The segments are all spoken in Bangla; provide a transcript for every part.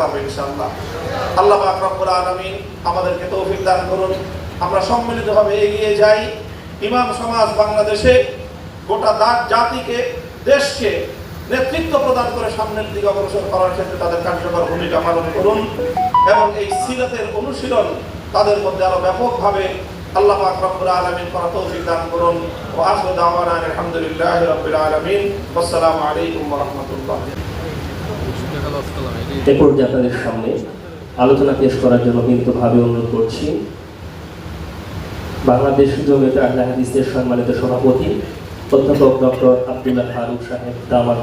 পারব ইনশাআল্লাহ। আল্লাহ পাক রব্বুল আলামিন আমাদেরকে তৌফিক দান করুন। আমরা সম্মিলিতভাবে এগিয়ে যাই। ইমাম সমাজ বাংলাদেশে গোটা জাতিকে, দেশকে নেতৃত্ব প্রদান করে সামনের দিকে অগ্রসর করার ক্ষেত্রে তাদের কার্যকর ভূমিকা পালন করুন এবং এই সিরাতের অনুশীলন তাদের মধ্যে আরও ব্যাপকভাবে আল্লাহ পাক রব্বুল আলামিন করা তৌফিক দান করুন। আখিরু দাওয়ানা আলহামদুলিল্লাহি রাব্বিল আলামিন। ওয়াসসালামু আলাইকুম রাহমাতুল্লাহ। আপনাদের সামনে, আলোচনা পেশ করার জন্য বিনীতভাবে অনুরোধ করছি। বাংলাদেশ জমিয়ত আহলে হাদিসের সম্মানিত সভাপতি, অধ্যাপক ডক্টর আবদুল্লাহ ফারুক সাহেব দামার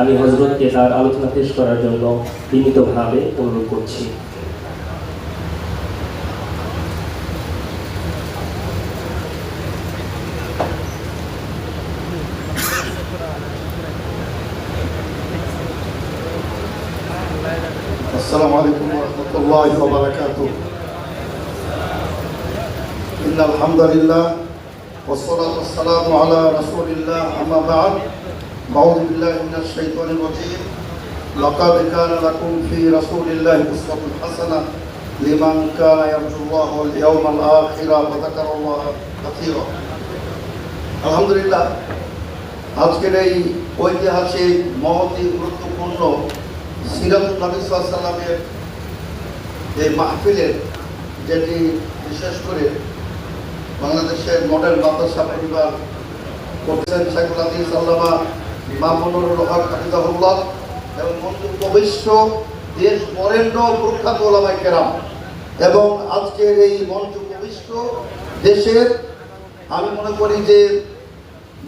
আমি হজরতকে তার আলোচনা পেশ করার জন্য বিনীতভাবে অনুরোধ করছি। السلام عليكم ورحمة الله وبركاته إن الحمد لله والصلاة والسلام على رسول الله أما بعد أعوذ بالله من الشيطان الرجيم لقد كان لكم في رسول الله أسوة حسنة لمن كان يرجو الله واليوم الآخر وذكر الله كثيرا الحمد لله আজকের এই ঐতিহাসিক মহতি গুরুত্বপূর্ণ সিরাত নবী সাল্লামের এই মাহফিলের যেটি বিশেষ করে বাংলাদেশের মডেল মাদ্রাসা পরিবার করছেন শেখুল আদিস আল্লামা মামুনুর হক হাফিজাহুল্লাহ এবং উপবিষ্ট দেশ বরেণ্য প্রখ্যাত ওলামাই কেরাম। এবং আজকের এই মঞ্চ উপবিষ্ট দেশের, আমি মনে করি যে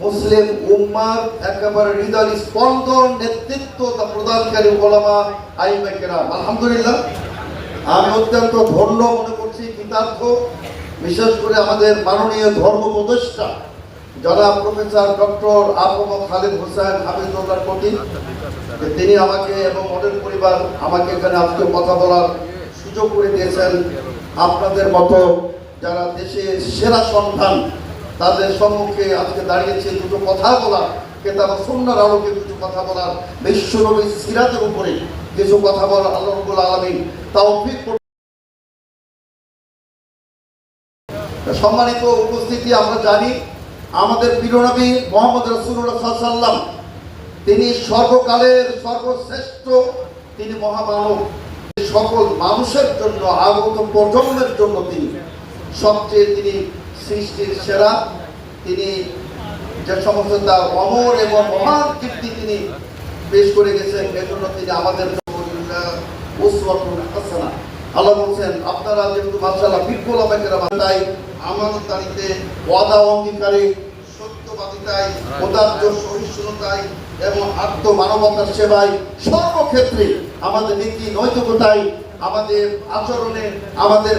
মুসলিম উম্মার একেবারে হৃদয় স্পন্দন নেতৃত্ব তা প্রদানকারী ওলামা আইমা কেরাম। আলহামদুলিল্লাহ। আমি অত্যন্ত ধন্য মনে করছি কৃতার্থ বিশেষ করে আমাদের মাননীয় ধর্ম উপদেষ্টা যারা প্রফেসর ডক্টর আবম খালেদ হোসেন হাফিজুল্লাহ কঠিন তিনি আমাকে এবং মডেল পরিবার আমাকে এখানে আজকে কথা বলার সুযোগ করে দিয়েছেন। আপনাদের মতো যারা দেশের সেরা সন্তান তাদের সম্মুখে আজকে দাঁড়িয়েছে দুটো কথা বলার, কেতাব সুন্নার আলোকে কিছু কথা বলার বিশ্বনবী সিরাতের উপরে কিছু কথা বলার আল্লাহ রবুল আলমিন তৌফিক করুন। সম্মানিত উপস্থিতি, আমরা জানি আমাদের প্রিয়নবী মোহাম্মদ রসুল্লাহ তিনি সর্বকালের সর্বশ্রেষ্ঠ, তিনি মহামানব সকল মানুষের জন্য, আগত প্রজন্মের জন্য তিনি সবচেয়ে তিনি সৃষ্টির সেরা। তিনি যে সমস্ত তার অমর এবং মহান কীর্তি তিনি পেশ করে গেছেন, এজন্য তিনি আমাদের আল্লাহ বলছেন, আপনারা যেহেতু বিপুল আমাদের তাই ওয়াদা অঙ্গীকারে সত্যবাদিতায় সহিষ্ণুতায় এবং আত্ম মানবতার সেবায় সর্বক্ষেত্রে আমাদের নীতি নৈতিকতায় আমাদের আচরণে, আমাদের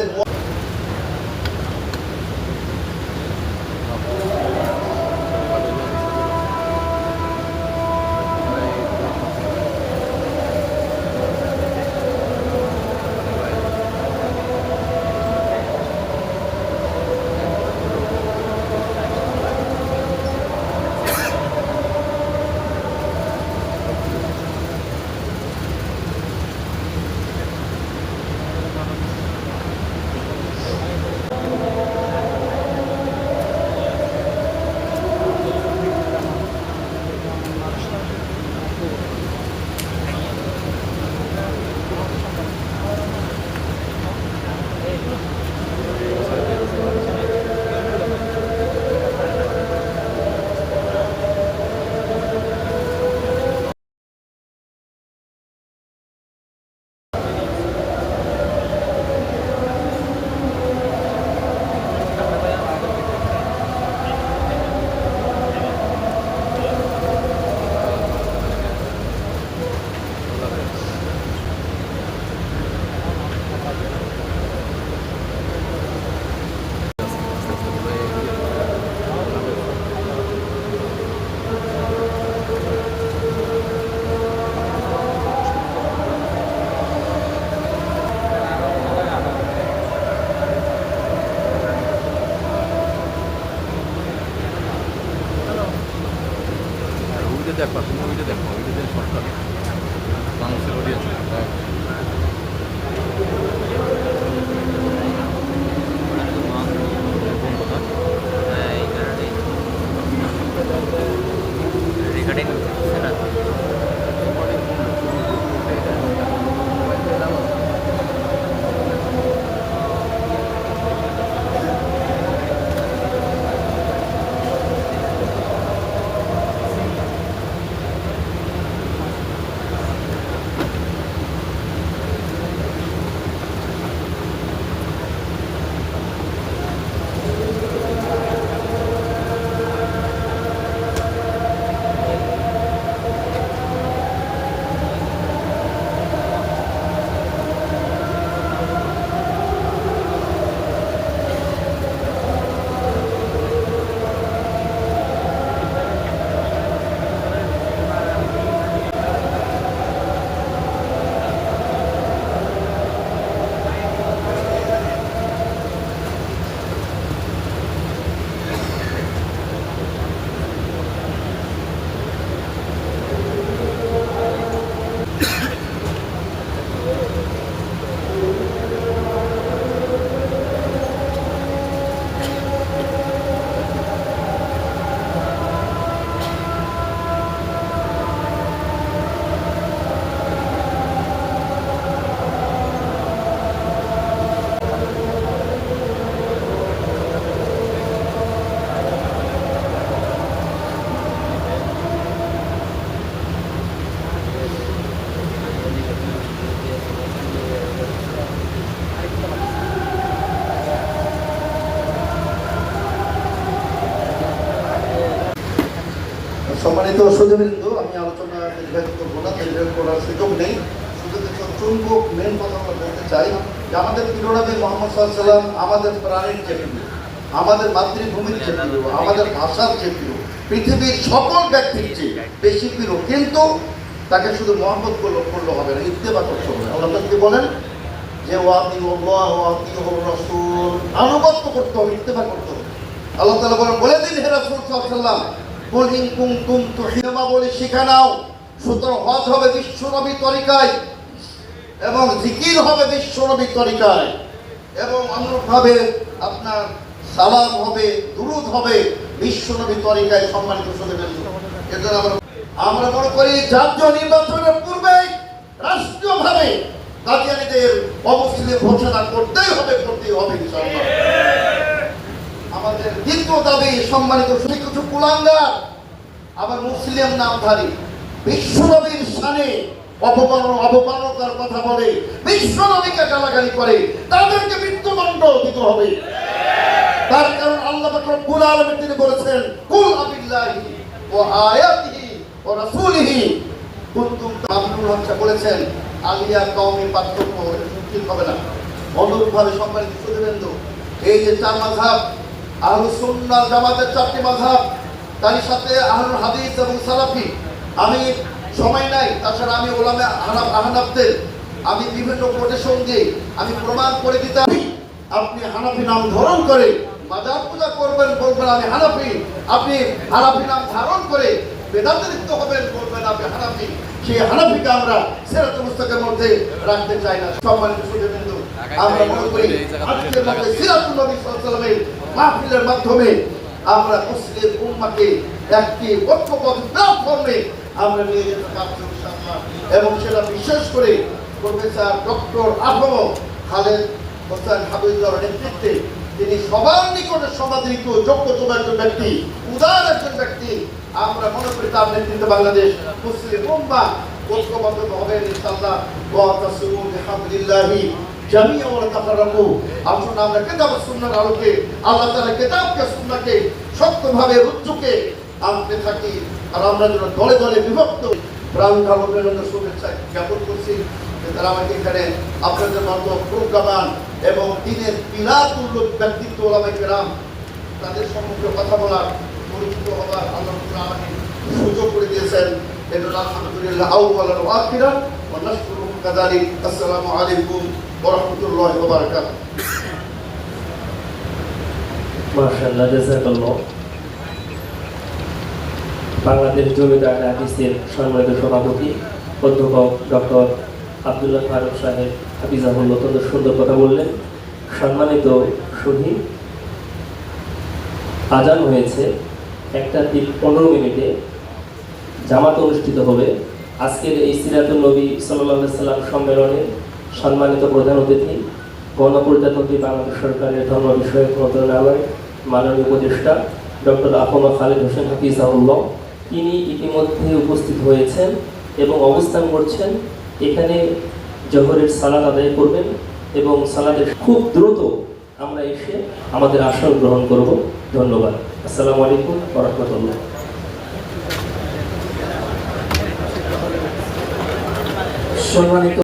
সম্মানিত সুযোগবৃন্দ আমি আলোচনা দীর্ঘায়িত করব না দীর্ঘায়িত করার সুযোগ নেই। শুধু মেন কথা আমরা বলতে চাই, যে আমাদের প্রিয়নবী মোহাম্মদ সাল্লাম আমাদের প্রাণের যে আমাদের মাতৃভূমির যে আমাদের ভাষার যে পৃথিবীর সকল ব্যক্তির চেয়ে বেশি প্রিয়। কিন্তু তাকে শুধু মোহাম্মদ করলে করলে হবে না ইত্তেবা করতে হবে আল্লাহ কি বলেন যে, ওয়াতি আল্লাহ, ওয়াতি রসুল। আনুগত্য করতে হবে ইত্তেবা করতে হবে। আল্লাহ তাআলা বলেন, বলে দিন হে রাসূল সাল্লাল্লাহু ওয়াসাল্লাম কুল ইন বলে, শিখে নাও। সুতরাং হজ হবে বিশ্বনবী তরিকায় এবং জিকির হবে বিশ্বনবী তরিকায় এবং অনুরূপভাবে আপনার সালাম হবে, দুরুদ হবে বিশ্বনবী তরিকায় সম্মানিত শুনবেন এজন্য আমরা আমরা মনে করি জাতীয় নির্বাচনের পূর্বে রাষ্ট্রীয়ভাবে কাদিয়ানিদের অমুসলিম ঘোষণা করতেই হবে করতেই হবে, ইনশাআল্লাহ। আমাদের দ্বিতীয় দাবি, সম্মানিত কিছু কুলাঙ্গার আবার মুসলিম নামধারী, বিশ্বনবীর সানে অপমান অপমানতার কথা বলে বিশ্বনবীকে গালাগালি করে, তাদেরকে মৃত্যুদণ্ড দিতে হবে। তার কারণ আল্লাহ রব্বুল আলামিন তিনি বলেছেন, কুল আবিল্লাহি ওয়া আয়াতিহি ওয়া রাসূলিহি। কুনতুম মামনুন হচ্ছে বলেছেন, আলিয়া কওমি পার্থক্য ঠিক হবে না। অনুরূপভাবে সম্মানিত সুধীবৃন্দ, এই যে চার মাযহাব আহলুস সুন্নাহ জামাতের চারটি মাযহাব, তার সাথে আহলুল হাদিস এবং সালাফি। আমি সময় নাই, তাছাড়া আমি ওলামে আহনাফ আহনাফদের আমি বিভিন্ন কোটেশন দিয়ে আমি প্রমাণ করে দিতে আপনি হানাফি নাম ধারণ করে মাজার পূজা করবেন, বলবেন আমি হানাফি। আপনি হানাফি নাম ধারণ করে বেদান্তে লিপ্ত হবেন, বলবেন আপনি হানাফি। সেই হানাফিকে আমরা সেরাত মুস্তাকের মধ্যে রাখতে চাই না। সম্মানিত সুযোগবিন্দু আমরা মনে করি আজকের মধ্যে সিরাতুল নবী ওয়াসাল্লামের মাহফিলের মাধ্যমে আমরা মুসলিম উম্মাকে একটি ঐক্যবদ্ধ প্ল্যাটফর্মে আমরা নিয়ে যেতে পারছি এবং সেটা বিশেষ করে প্রফেসর ডক্টর আহম খালেদ হোসেন হাবিবুল্লাহর নেতৃত্বে তিনি সবার নিকটে সমাদৃত যোগ্যতম একজন ব্যক্তি, উদার একজন ব্যক্তি। আমরা মনে করি তার নেতৃত্বে বাংলাদেশ মুসলিম উম্মা ঐক্যবদ্ধ হবে, ইনশাআল্লাহ। ওয়া তাসিমু জামিয়া ওয়া তাফাররাকু। আসুন আমরা কিতাব সুন্নাহর আলোকে আল্লাহ তাআলা কিতাবকে, সুন্নাহকে শক্তভাবে রুজুকে আনতে থাকি। আর আমরা যেন দলে দলে বিভক্ত প্রাণ করছি তারা আমাকে এখানে আপনাদের মতো প্রজ্ঞাবান এবং দিনের পিলাতুল্য ব্যক্তিত্ব ওলামাই কেরাম তাদের সম্মুখে কথা বলার রাব্বুল সুযোগ করে দিয়েছেন। এজন্য আলহামদুলিল্লাহ আউয়ালান ওয়া আখিরান ওয়া কাযালিক আসসালামু আলাইকুম ওয়া রাহমাতুল্লাহি ওয়া বারাকাতুহু মার্শাল্লাহ জাজাকাল্লাহ বাংলাদেশ জমিদার হাদিসের সম্মানিত সভাপতি, অধ্যাপক ডক্টর আব্দুল্লাহ ফারুক সাহেব হাফিজাহুল্লাহ, অত্যন্ত সুন্দর কথা বললেন। সম্মানিত শহীদ আজান হয়েছে, একটা ঠিক পনেরো মিনিটে জামাত অনুষ্ঠিত হবে। আজকের এই সিরাতুল নবী সাল্লাহ সাল্লাম সম্মেলনে সম্মানিত প্রধান অতিথি গণপ্রজাতন্ত্রী বাংলাদেশ সরকারের ধর্ম বিষয়ক মন্ত্রণালয় মাননীয় উপদেষ্টা ডক্টর আহমদ খালেদ হোসেন হাফিজাউল্লাহ তিনি ইতিমধ্যে উপস্থিত হয়েছেন এবং অবস্থান করছেন এখানে জহরের সালাদ আদায় করবেন এবং সালাদের খুব দ্রুত আমরা এসে আমাদের আসন গ্রহণ করব। ধন্যবাদ। আসসালামু আলাইকুম রহমতুল্লাহ। সম্মানিত